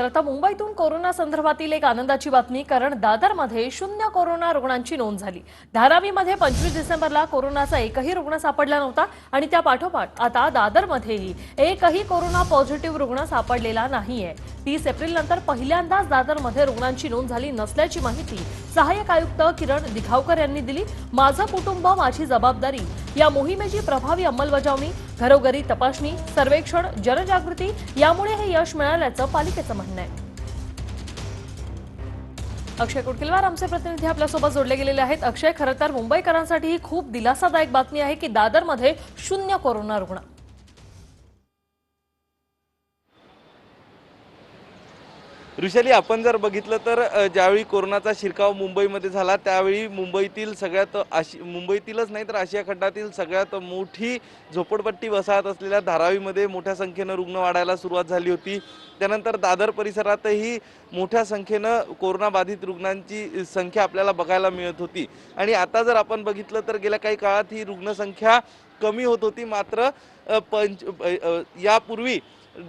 तर आता मुंबईतून कोरोना संदर्भातील एक आनंदाची बातमी कारण दादरमध्ये शून्य कोरोना रुग्णांची नोंद झाली. धारावीमध्ये पंचवीस डिसेंबरला कोरोनाचा एकही रुग्ण सापडला नव्हता आणि त्या पाठोपाठ आता दादरमध्येही एकही कोरोना पॉझिटिव्ह रुग्ण सापडलेला नाहीये. तीस एप्रिल नंतर पहिल्यांदाच दादरमध्ये रुग्णांची नोंद झाली नसल्याची माहिती सहाय्यक आयुक्त किरण दिघावकर यांनी दिली. माझं कुटुंब माझी जबाबदारी या मोहिमेची प्रभावी अंमलबजावणी घरोघरी तपासणी सर्वेक्षण जनजागृती यामुळे हे यश मिळाल्याचं पालिकेचं म्हणणं आहे. अक्षय कुडकिलवार आमचे प्रतिनिधी आपल्यासोबत जोडले गेलेले आहेत. अक्षय खरं तर मुंबईकरांसाठी ही खूप दिलासादायक बातमी आहे की दादरमध्ये शून्य कोरोना रुग्ण ऋषाली आपण जर बघितलं तर ज्यावेळी कोरोनाचा शिरकाव मुंबईमध्ये झाला त्यावेळी मुंबईतील सगळ्यात आशी मुंबईतीलच नाही तर आशिया खंडातील सगळ्यात मोठी झोपडपट्टी वसाहत असलेल्या धारावीमध्ये मोठ्या संख्येनं रुग्ण वाढायला सुरुवात झाली होती. त्यानंतर दादर परिसरातही मोठ्या संख्येनं कोरोनाबाधित रुग्णांची संख्या आपल्याला बघायला मिळत होती. आणि आता जर आपण बघितलं तर गेल्या काही काळात ही रुग्णसंख्या कमी होत होती मात्र पंच यापूर्वी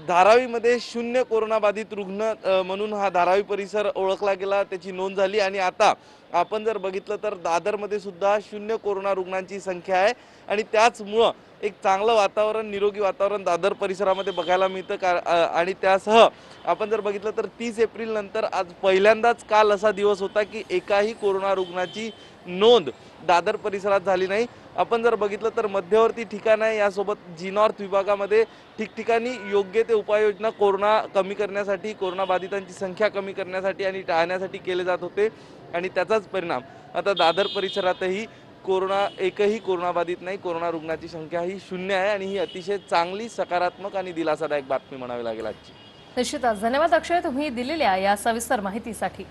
धारावीमध्ये शून्य कोरोनाबाधित रुग्ण म्हणून हा धारावी परिसर ओळखला गेला त्याची नोंद झाली. आणि आता आपण जर बघितलं तर दादरमध्ये सुद्धा शून्य कोरोना रुग्णांची संख्या आहे. आणि त्याचमुळं एक चांगलं वातावरण निरोगी वातावरण दादर परिसरामध्ये बघायला मिळतं. का आणि त्यासह आपण जर बघितलं तर तीस एप्रिल नंतर आज पहिल्यांदाच काल असा दिवस होता की एकाही कोरोना रुग्णाची नोंद दादर परिसरात झाली नाही. आपण जर बघितलं तर मध्यवर्ती ठिकाण आहे. यासोबत जी नॉर्थ विभागामध्ये ठिकठिकाणी योग्य ते उपाययोजना कोरोना कमी करण्यासाठी कोरोना बाधितांची संख्या कमी करण्यासाठी आणि टाळण्यासाठी केले जात होते आणि त्याचाच परिणाम आता दादर परिसरातही कोरोना एकही कोरोनाबाधित नाही. कोरोना रुग्णाची संख्या ही शून्य आहे आणि ही अतिशय चांगली सकारात्मक आणि दिलासादायक बातमी म्हणावी लागेल आजची. निश्चितच. धन्यवाद अक्षय तुम्ही दिलेल्या या सविस्तर माहितीसाठी.